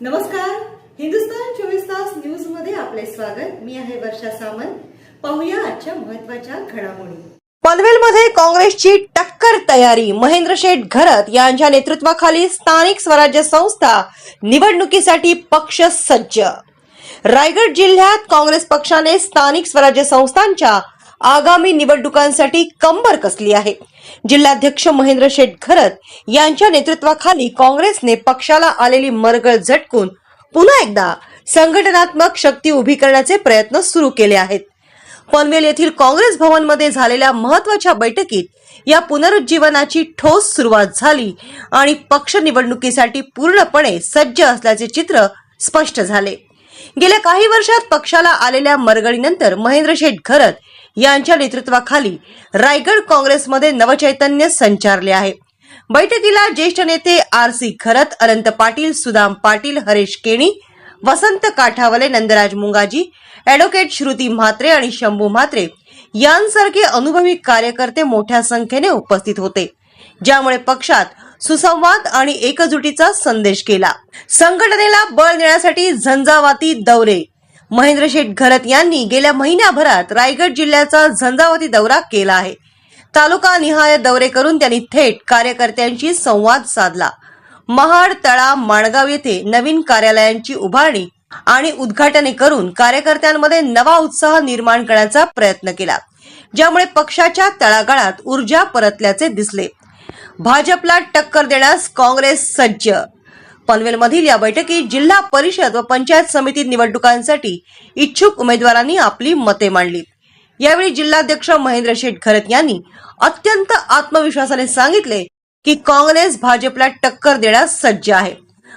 नमस्कार. हिंदुस्तान चोवीस तास न्यूजमध्ये आपले स्वागत. मी आहे वर्षा सामंत. पाहूया आजच्या महत्त्वाच्या घडामोडी. पनवेलमध्ये काँग्रेसची टक्कर तयारी. महेंद्र शेठ घरत यांच्या नेतृत्वाखाली स्थानिक स्वराज्य संस्था निवडणुकीसाठी पक्ष सज्ज. रायगड जिल्ह्यात काँग्रेस पक्षाने स्थानिक स्वराज्य संस्थांच्या आगामी निवडणुकांसाठी कंबर कसली आहे? जिल्हाध्यक्ष महेंद्र शेठ घरत यांच्या नेतृत्वाखाली काँग्रेसने पक्षाला आलेली मरगळ झटकून पुन्हा एकदा संघटनात्मक शक्ती उभी करण्याचे प्रयत्न सुरू केले आहेत. पनवेल येथील काँग्रेस भवनमध्ये झालेल्या महत्त्वाच्या बैठकीत या पुनरुज्जीवनाची ठोस सुरुवात झाली आणि पक्ष निवडणुकीसाठी पूर्णपणे सज्ज असल्याचे चित्र स्पष्ट झाले. गेल्या काही वर्षात पक्षाला आलेल्या मरगळीनंतर महेंद्र शेठ घरत यांच्या नेतृत्वाखाली रायगड काँग्रेसमध्ये नवचैतन्य संचारले आहे. बैठकीला ज्येष्ठ नेते R C Kharat Anant Patil Sudam Patil Haresh Keni Vasant Kathawale Nandraj Mungaji advocate Shruti Mhatre आणि शंभू म्हात्रे यांसारखे अनुभवी कार्यकर्ते मोठ्या संख्येने उपस्थित होते. ज्यामुळे पक्षात सुसंवाद आणि एकजुटीचा संदेश केला. संघटनेला बळ देण्यासाठी झंझावाती दौरे महेंद्र शेठ घरत यांनी गेल्या महिन्याभरात रायगड जिल्ह्याचा झंझावती दौरा केला आहे. तालुका निहाय दौरे करून त्यांनी थेट कार्यकर्त्यांशी संवाद साधला. महाड तळा माणगाव येथे नवीन कार्यालयांची उभारणी आणि उद्घाटने करून कार्यकर्त्यांमध्ये नवा उत्साह निर्माण करण्याचा प्रयत्न केला ज्यामुळे पक्षाच्या तळागाळात ऊर्जा परतल्याचे दिसले. भाजपला टक्कर देण्यास काँग्रेस सज्ज पनवेलमधील या बैठकीत जिल्हा परिषद व पंचायत समिती निवडणुकांसाठी इच्छुक उमेदवारांनी आपली मते मांडली. यावेळी जिल्हाध्यक्ष महेंद्र शेठ खरत यांनी अत्यंत आत्मविश्वासाने सांगितले की काँग्रेस भाजपला टक्कर देण्यास सज्ज आहे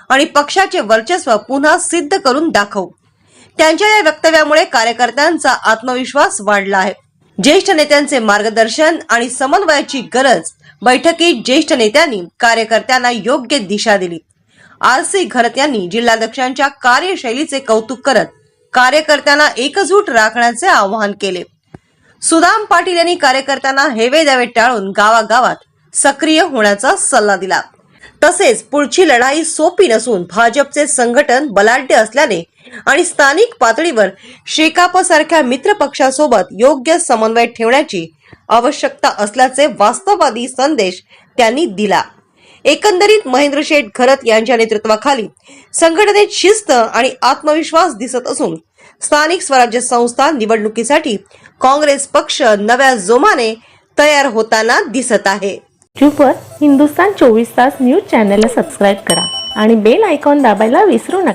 आणि पक्षाचे वर्चस्व पुन्हा सिद्ध करून दाखवू. त्यांच्या या वक्तव्यामुळे कार्यकर्त्यांचा आत्मविश्वास वाढला आहे. ज्येष्ठ नेत्यांचे मार्गदर्शन आणि समन्वयाची गरज बैठकीत ज्येष्ठ नेत्यांनी कार्यकर्त्यांना योग्य दिशा दिली. आर सी घरत यांनी जिल्हाध्यक्षांच्या कार्यशैलीचे कौतुक करत कार्यकर्त्यांना एकजूट राखण्याचे आवाहन केले. सुदाम पाटील यांनी कार्यकर्त्यांना हेवे द्यावे टाळून गावागावात सक्रिय होण्याचा सल्ला दिला. तसेच पुढची लढाई सोपी नसून भाजपचे संघटन बलाढ्य असल्याने आणि स्थानिक पातळीवर शेकाप सारख्या मित्र पक्षासोबत योग्य समन्वय ठेवण्याची आवश्यकता असल्याचे वास्तववादी संदेश त्यांनी दिला. एकंदरीत महेंद्र शेठ घरत यांच्या नेतृत्वाखाली संघटनेत शिस्त आणि आत्मविश्वास दिसत असून स्थानिक स्वराज्य संस्था निवडणुकीसाठी काँग्रेस पक्ष नव्या जोमाने तयार होताना दिसत आहे. यूट्यूबवर हिंदुस्तान चोवीस तास न्यूज चॅनलला सबस्क्राईब करा आणि बेल आयकॉन दाबायला विसरू नका.